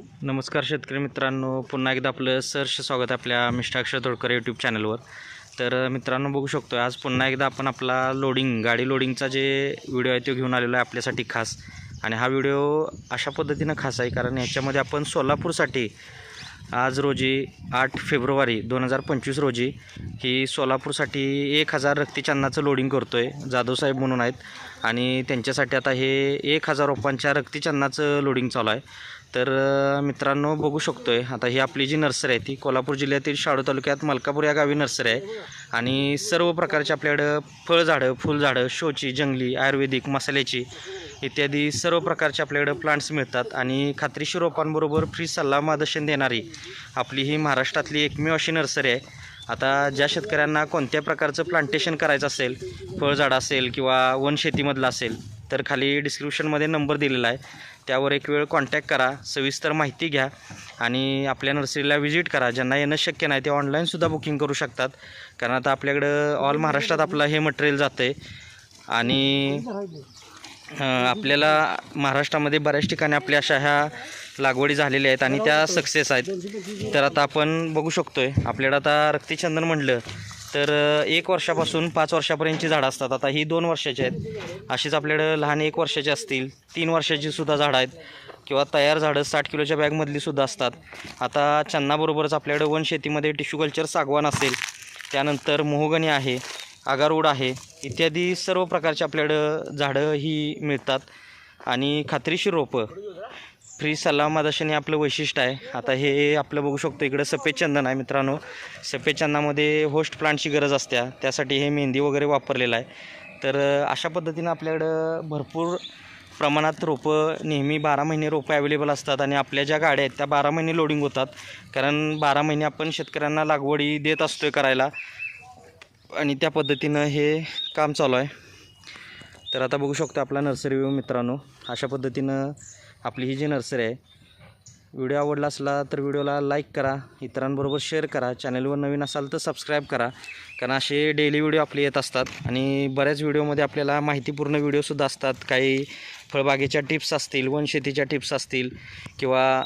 नमस्कार शेतकरी मित्रांनो. पुन्हा एकदा आपलं सहर्ष स्वागत आपल्या मिष्टाक्षर तोडकर यूट्यूब चॅनलवर तर मित्रांनो बघू शकतो आज पुन्हा एकदा आपण आपला लोडिंग गाडी लोडिंगचा जे व्हिडिओ आहे तो घेऊन आलेलो आहे आपल्यासाठी खास. आणि हा व्हिडिओ अशा पद्धतीनं खास आहे कारण याच्यामध्ये आपण सोलापूरसाठी आज रोजी आठ फेब्रुवारी दोन हजार पंचवीस रोजी ही सोलापूरसाठी एक हजार रक्तीचन्नाचं लोडिंग करतो आहे जाधवसाहेब म्हणून आहेत. आणि त्यांच्यासाठी आता हे एक हजार रोपांच्या रक्तीचन्नाचं लोडिंग चालू आहे. तर मित्रांनो बघू शकतो आहे आता ही आपली जी नर्सरी आहे ती कोल्हापूर जिल्ह्यातील शाळू तालुक्यात मलकापूर या गावी नर्सरी आहे. आणि सर्व प्रकारची आपल्याकडं फळझाडं फुलझाडं शोची जंगली आयुर्वेदिक मसाल्याची इत्यादी सर्व प्रकारचे आपल्याकडं प्लांट्स मिळतात. आणि खात्रीशीर रोपांबरोबर फ्री सल्ला मार्गदर्शन देणारी आपली ही महाराष्ट्रातली एकमेव अशी नर्सरी आहे. आता ज्या शेतकऱ्यांना कोणत्या प्रकारचं प्लांटेशन करायचं असेल फळझाड असेल किंवा वनशेतीमधलं असेल तर खाली डिस्क्रिप्शनमध्ये नंबर दिलेला आहे. त्यावर एक वेळ कॉन्टॅक्ट करा सविस्तर माहिती घ्या आणि आपल्या नर्सरीला व्हिजिट करा. ज्यांना येणं शक्य नाही ते ऑनलाईनसुद्धा बुकिंग करू शकतात. कारण आता आपल्याकडं ऑल महाराष्ट्रात आपलं हे मटेरियल जातं आहे आणि आपल्याला महाराष्ट्रामध्ये बऱ्याच ठिकाणी आपल्या अशा ह्या लागवडी झालेल्या आहेत आणि त्या सक्सेस आहेत. तर आता आपण बघू शकतो आहे आपल्याला आता रक्तीचंदन म्हटलं तर एक वर्षापासून पाच वर्षापर्यंतची झाडं असतात. आता ही दोन वर्षाची आहेत. अशीच आपल्याकडं लहान एक वर्षाची असतील तीन वर्षाची सुद्धा झाडं आहेत किंवा तयार झाडं साठ किलोच्या बॅगमधली सुद्धा असतात. आता चन्नाबरोबरच आपल्याकडं वन शेतीमध्ये टिश्यू कल्चर सागवान असेल. त्यानंतर मोहगणी आहे आगारूड आहे इत्यादी सर्व प्रकारचे आपल्याकडं झाडं ही मिळतात. आणि खात्रीशीर रोपं. फ्री सल्ला हे आपलं वैशिष्ट्य आहे. आता हे आपलं बघू शकतो इकडं सफेद चंदन आहे मित्रांनो. सफेद चंदनामध्ये होस्ट प्लांटची गरज असते. त्यासाठी हे मेहंदी वगैरे वापरलेलं आहे. तर अशा पद्धतीनं आपल्याकडं भरपूर प्रमाणात रोपं नेहमी बारा महिने रोपं अवेलेबल असतात आणि आपल्या ज्या गाड्या आहेत त्या बारा महिने लोडिंग होतात. कारण बारा महिने आपण शेतकऱ्यांना लागवडी देत असतो आहे करायला. आणि त्या पद्धतीनं हे काम चालू आहे. तर आता बघू शकतो आपला नर्सरी व्यू मित्रांनो. अशा पद्धतीनं आपली ही जी नर्सरी आहे व्हिडिओ आवडला असला तर व्हिडिओला लाईक करा इतरांबरोबर शेअर करा चॅनलवर नवीन असाल तर सबस्क्राईब करा कारण असे डेली व्हिडिओ आपले येत असतात आणि बऱ्याच व्हिडिओमध्ये आपल्याला माहितीपूर्ण व्हिडिओसुद्धा असतात. काही फळबागेच्या टिप्स असतील वनशेतीच्या टिप्स असतील किंवा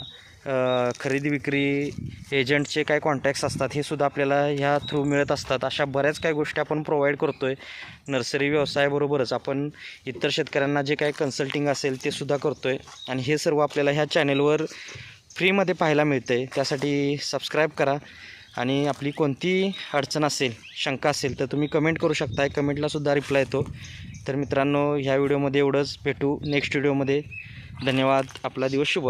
खरेदी विक्री एजंटचे काय कॉन्टॅक्ट्स असतात हे सुद्धा आपल्याला ह्या थ्रू मिळत असतात. अशा बऱ्याच काही गोष्टी आपण प्रोव्हाइड करतो आहे नर्सरी व्यवसायाबरोबरच आपण इतर शेतकऱ्यांना जे काही कन्सल्टिंग असेल ते सुद्धा करतो आहे आणि हे सर्व आपल्याला ह्या चॅनेलवर फ्रीमध्ये पाहायला मिळतं आहे त्यासाठी सबस्क्राईब करा. आणि आपली कोणती अडचण असेल शंका असेल तर तुम्ही कमेंट करू शकताय. कमेंटलासुद्धा रिप्लाय येतो. तर मित्रांनो ह्या व्हिडिओमध्ये एवढंच. भेटू नेक्स्ट व्हिडिओमध्ये धन्यवाद. आपला दिवस शुभ